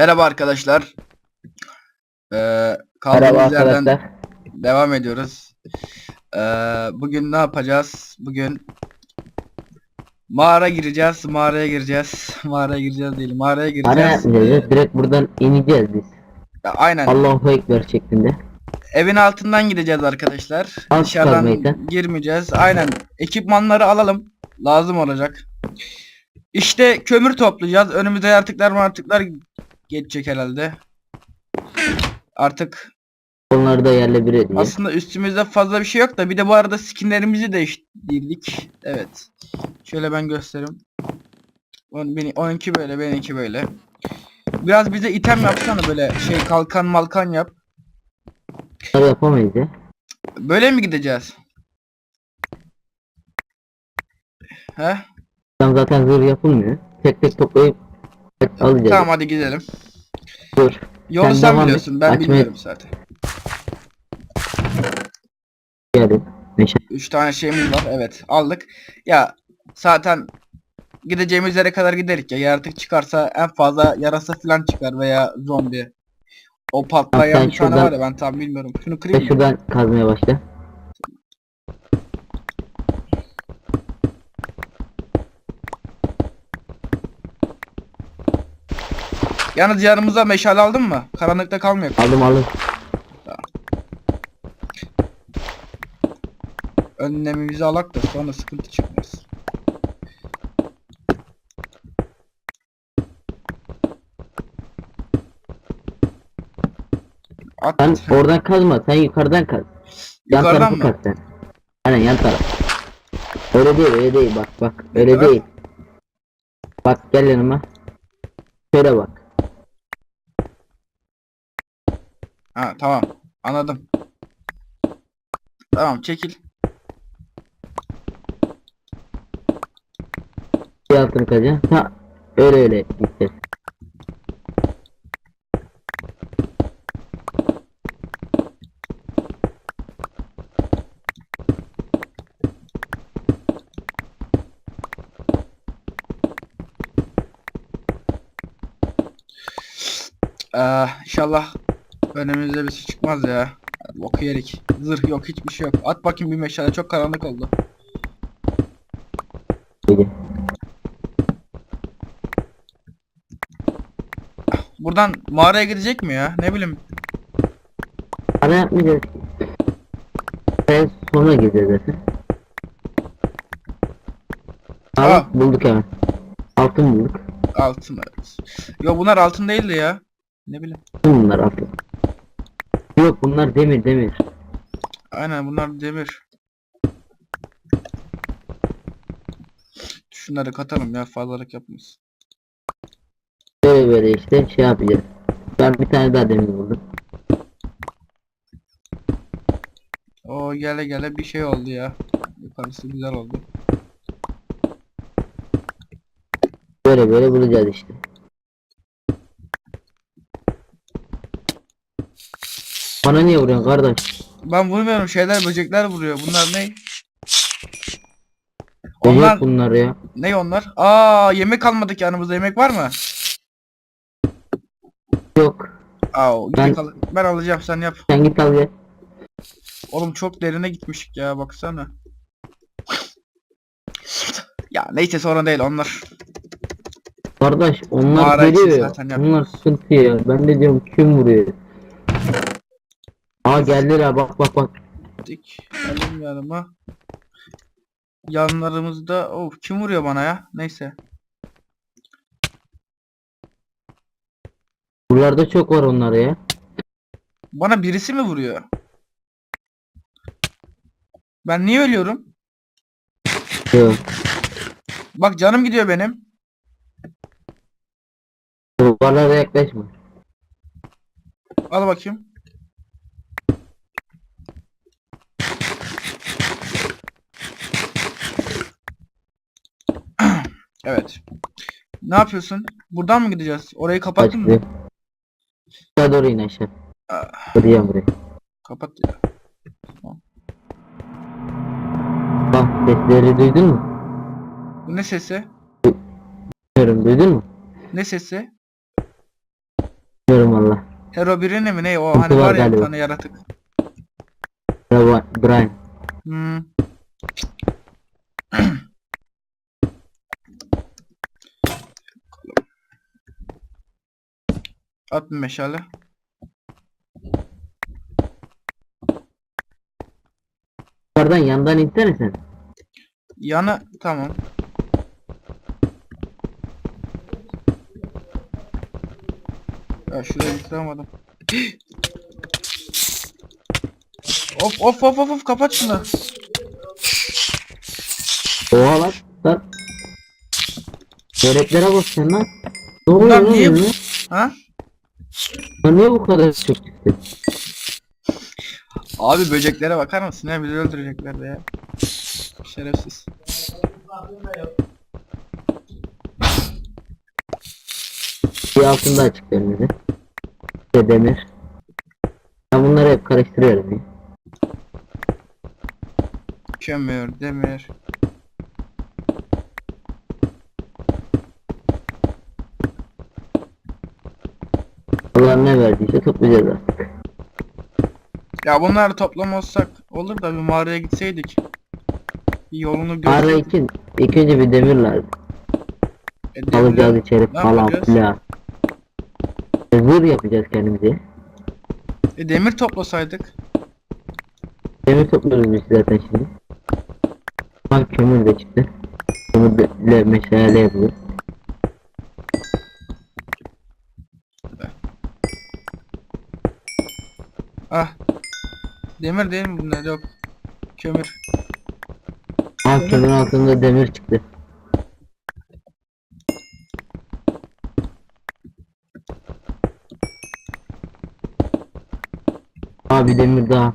Merhaba arkadaşlar. Ee, Merhaba kaldığımız yerden arkadaşlar. devam ediyoruz. Ee, bugün ne yapacağız? Bugün mağara gireceğiz. Mağaraya gireceğiz. Mağaraya gireceğiz değil. Mağaraya Ara gireceğiz. yapmayacağız. ya, Direkt buradan ineceğiz biz. Ya, aynen. Allahu Ekber şeklinde. Evin altından gideceğiz arkadaşlar. Alt Dışarıdan kazmaydı. girmeyeceğiz. Aynen. Ekipmanları alalım. Lazım olacak. İşte kömür toplayacağız. Önümüze yaratıklar martıklar geçecek herhalde. Artık Onları da yerle bir ediyor. Aslında üstümüzde fazla bir şey yok da bir de bu arada skinlerimizi değiştirdik. Evet. Şöyle ben göstereyim. On, beni, onunki böyle, benimki böyle. Biraz bize item yapsana böyle şey kalkan malkan yap. Bunları yapamayız ya. Böyle mi gideceğiz? He? Tam zaten zırh yapılmıyor. Tek tek toplayıp alacağız. Tamam hadi gidelim. Dur. Yolu Sen sen, biliyorsun ben Açmayı- bilmiyorum zaten. Gelin. Meşale. 3 tane şeyimiz var evet aldık. Ya zaten gideceğimiz yere kadar giderik ya yaratık çıkarsa en fazla yarasa falan çıkar veya zombi. O patlayan bir tane var ya ben tam bilmiyorum. Şunu kırayım mı? şuradan kazmaya başla. Yalnız yanımıza meşale aldın mı? Karanlıkta kalmıyor. Aldım aldım. Önlemimizi alak da sonra sıkıntı çıkmaz. At. Sen oradan kazma. Sen yukarıdan kaz. Yan Yukarıdan tarafı mı? kaz sen. Aynen yan taraf. Öyle değil öyle değil bak bak. Öyle Evet. değil. Bak gel yanıma. Şöyle bak. Ha tamam. Anladım. Tamam çekil. Bir altını kazacaksın. Ha öyle öyle gideceğiz. Ee, inşallah önümüzde bir şey çıkmaz ya. Boku yerik. Zırh yok hiçbir şey yok. At bakayım bir meşale çok karanlık oldu. Böyle. Buradan mağaraya gidecek mi ya? Ne bileyim. Ara yapmayacağız. Sen sonra gideceğiz zaten. Aa. Aa, bulduk hemen. Altın bulduk. Altın. evet. Yo bunlar altın değildi ya. Ne bileyim. Bunlar altın. Yok bunlar demir demir. Aynen bunlar demir. Şunları katalım ya fazlalık yapmayız. Böyle böyle işte şey yapacağız. Ben bir tane daha demir buldum. O gele gele bir şey oldu ya. Yukarısı güzel oldu. Böyle böyle bulacağız işte. Bana niye vuruyorsun kardeş? Ben vurmuyorum şeyler böcekler vuruyor. Bunlar ne? Bebek Onlar bunlar ya. ne onlar? Aa yemek almadık yanımızda yemek var mı? Yok. Aa Ben- ben... Al ben alacağım sen yap. Sen git al gel. Oğlum çok derine gitmişik ya baksana. Ya neyse sorun değil onlar. Kardeş onlar Mağara için geliyor ya. zaten yap. Bunlar sıkıntı ya. Ben de diyorum kim vuruyor? Aa geldiler bak bak bak. Gittik. Geldim yanıma. Yanlarımızda of kim vuruyor bana ya? Neyse. Buralarda çok var onlar ya. Bana birisi mi vuruyor? Ben niye ölüyorum? Yok. Bak canım gidiyor benim. Duvarlara yaklaşma. Al bakayım. Evet. Ne yapıyorsun? Buradan mı gideceğiz? Orayı kapattın mı? Aşağı doğru in aşağı. Ah, Buraya buraya. kapat ya. Bak sesleri duydun mu? Bu ne sesi? Bilmiyorum duydun mu? Ne sesi? Bilmiyorum valla. Hero birini mi ne o hani var var ya bir galiba. tane yaratık. Bravo, Brian. Hmm. At bir meşale. Yukarıdan yandan insene sen. Yana tamam. Ya şuraya yıkamadım. of of of of of kapat şunu. Oha lan. Lan. Böreklere bak sen lan. Ne oluyor Bunlar lan niye- öyle? Ha? Niye bu kadar çok çıktı? Abi böceklere bakar mısın ya bizi öldürecekler de ya. Şerefsiz. Bir altında açık önümüzde. İşte demir. Ben bunları hep karıştırıyorum ya. Kömür, demir. Allah ne verdiyse toplayacağız artık. Ya bunları toplamazsak olur da bir mağaraya gitseydik. Bir yolunu Mağara görseydik. için ilk önce bir demir lazım. E, demirler- Alacağız içeri Ne falan yapacağız? filan. E, Zırh yapacağız kendimize. E, demir toplasaydık. Demir topluyoruz biz zaten şimdi. Bak kömür de çıktı. Kömürle meşale yapıyoruz. Ah. Demir değil mi bunlar? Yok. Kömür. Aa kömür altında demir çıktı. Aa bir demir daha.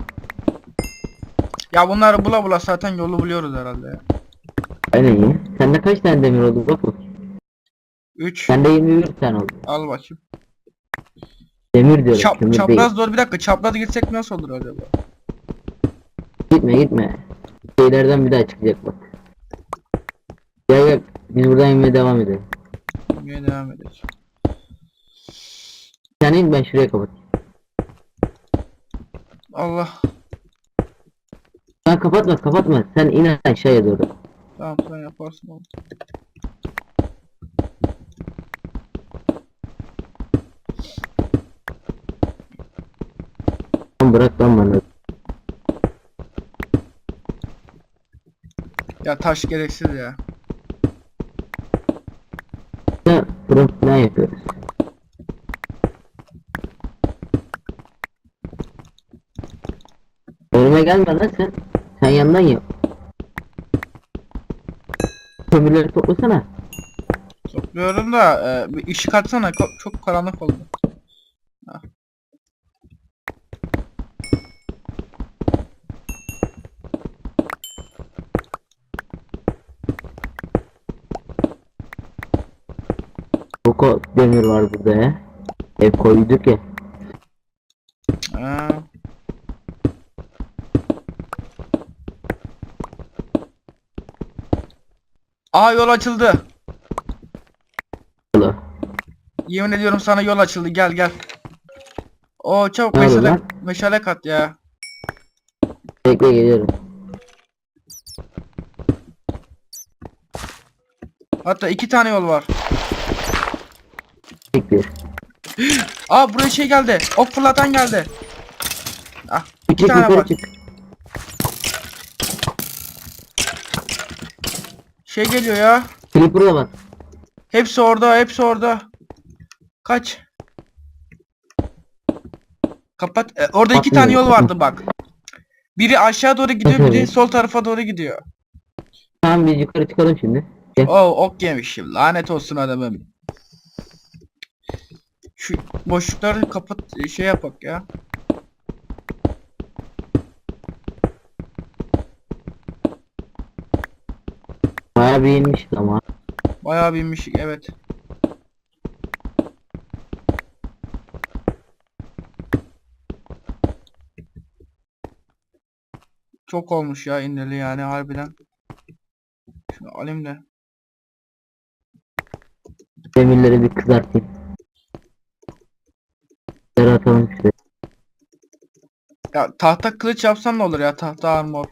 Ya bunları bula bula zaten yolu buluyoruz herhalde ya. Aynen iyi. Sende kaç tane demir oldu bak bakayım. 3. Sende 21 tane oldu. Al bakayım. Demir diyorum Çap, kömür değil. çapraz doğru bir dakika çapraz gitsek nasıl olur acaba? Gitme gitme. Şeylerden bir daha çıkacak bak. Gel gel. Biz buradan inmeye devam edelim. Yürümeye devam edelim. Sen in ben şuraya kapat. Allah. Sen kapatma kapatma. Sen in aşağıya doğru. Tamam sen yaparsın oğlum. Lan bırak lan bana. Ya taş gereksiz ya. Ya fırın falan yapıyoruz. Önüme gelme lan sen. Sen yandan yap. Kömürleri toplasana. Topluyorum da e, bir ışık atsana ko- çok karanlık oldu. Koko demir var burada ya. Ev koyduk ya. Ha. Aa yol açıldı. Yola. Yemin ediyorum sana yol açıldı. Gel gel. Oo çabuk Ne oldu meşale, lan? meşale kat ya. Bekle geliyorum. Hatta iki tane yol var. Bekle. Aa buraya şey geldi. Ok fırlatan geldi. Ah iki Çık tane var. çık. Şey geliyor ya. Creeper'a bak. Hepsi orada, hepsi orada. Kaç. Kapat. E, orada iki tane yol vardı bak. Biri aşağı doğru gidiyor, biri sol tarafa doğru gidiyor. Tamam biz yukarı çıkalım şimdi. Gel. Oo ok yemişim. Lanet olsun adamım. Şu boşlukları kapat şey yapak ya. Bayağı bir inmiş ama. Bayağı binmişik evet. Çok olmuş ya ineli yani harbiden. Şunu alayım da. Demirleri bir kızartayım. Yere atalım işte. Ya tahta kılıç yapsan ne olur ya tahta armor.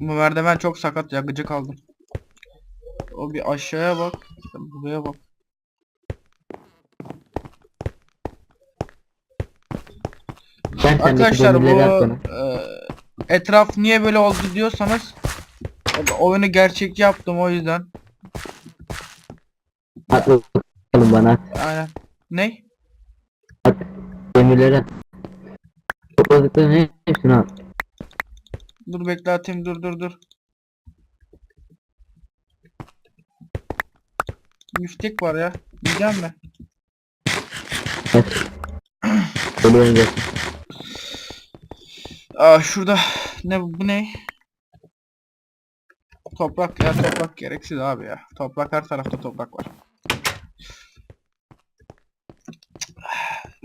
Bu merdiven çok sakat ya gıcık aldım. O bir aşağıya bak. Buraya bak. Ben Arkadaşlar bu e, etraf niye böyle oldu diyorsanız oyunu gerçekçi yaptım o yüzden. At bakalım bana. Aynen. Ne? At. Topladıkların hepsini at. Dur bekle atayım dur dur dur. Müftek var ya. Yiyeceğim mi? At. Geliyorum gel. Aa şurada ne bu bu ne? Toprak ya toprak gereksiz abi ya. Toprak her tarafta toprak var.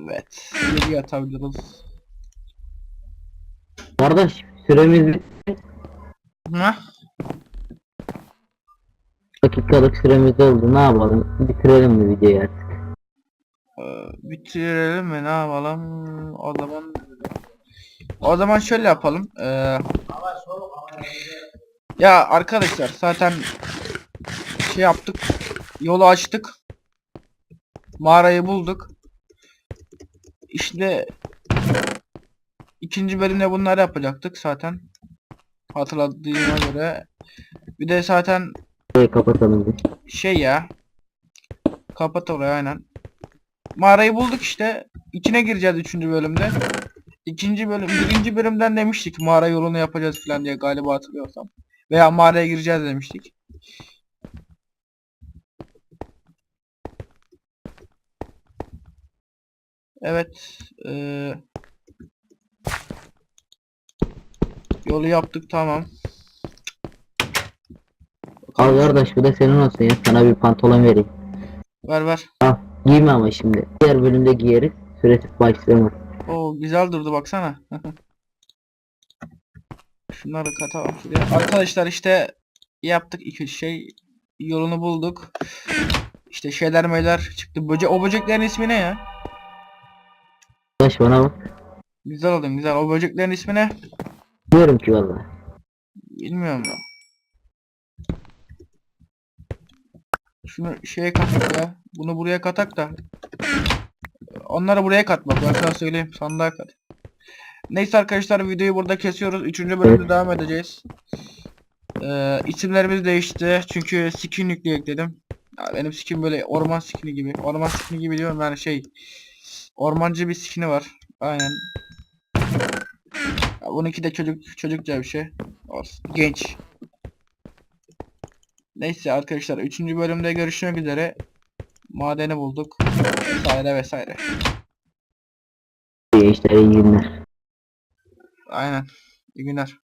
Evet. Geri atabiliriz. Kardeş süremiz bitti. Ha? dakikalık süremiz oldu. Ne yapalım? Bitirelim mi videoyu artık? Ee, bitirelim mi ne yapalım? O zaman o zaman şöyle yapalım. Ee, ya arkadaşlar zaten şey yaptık. Yolu açtık. Mağarayı bulduk. İşte ikinci bölümde bunları yapacaktık zaten. Hatırladığıma göre. Bir de zaten Şurayı kapatalım şey ya. Kapat orayı aynen. Mağarayı bulduk işte. İçine gireceğiz üçüncü bölümde. İkinci bölüm, birinci bölümden demiştik mağara yolunu yapacağız falan diye galiba hatırlıyorsam. Veya mağaraya gireceğiz demiştik. Evet. eee, yolu yaptık tamam. Al kardeş bu da senin olsun ya. Sana bir pantolon vereyim. Ver ver. Al. Giyme ama şimdi. Diğer bölümde giyeriz. Süresiz başlamaz. Oo güzel durdu baksana. Şunları katalım şuraya. Arkadaşlar işte yaptık iki şey. Yolunu bulduk. İşte şeyler meyler çıktı. Böcek o böceklerin ismi ne ya? Arkadaş bana bak. Güzel oldun güzel. O böceklerin ismi ne? Diyorum ki vallahi. Bilmiyorum ya. Şunu şeye katak ya. Bunu buraya katak da. Onları buraya kat bak. Ben sana söyleyeyim. Sandığa kat. Neyse arkadaşlar videoyu burada kesiyoruz. Üçüncü bölümde devam edeceğiz. Ee, isimlerimiz değişti. Çünkü skin yükle ekledim. Ya benim skin böyle orman skini gibi. Orman skini gibi diyorum yani şey. Ormancı bir skini var. Aynen. Ya bununki de çocuk çocukça bir şey. Olsun. Genç. Neyse arkadaşlar 3. bölümde görüşmek üzere. Madeni bulduk. Vesaire vesaire. İyi işler iyi günler. Aynen. İyi günler.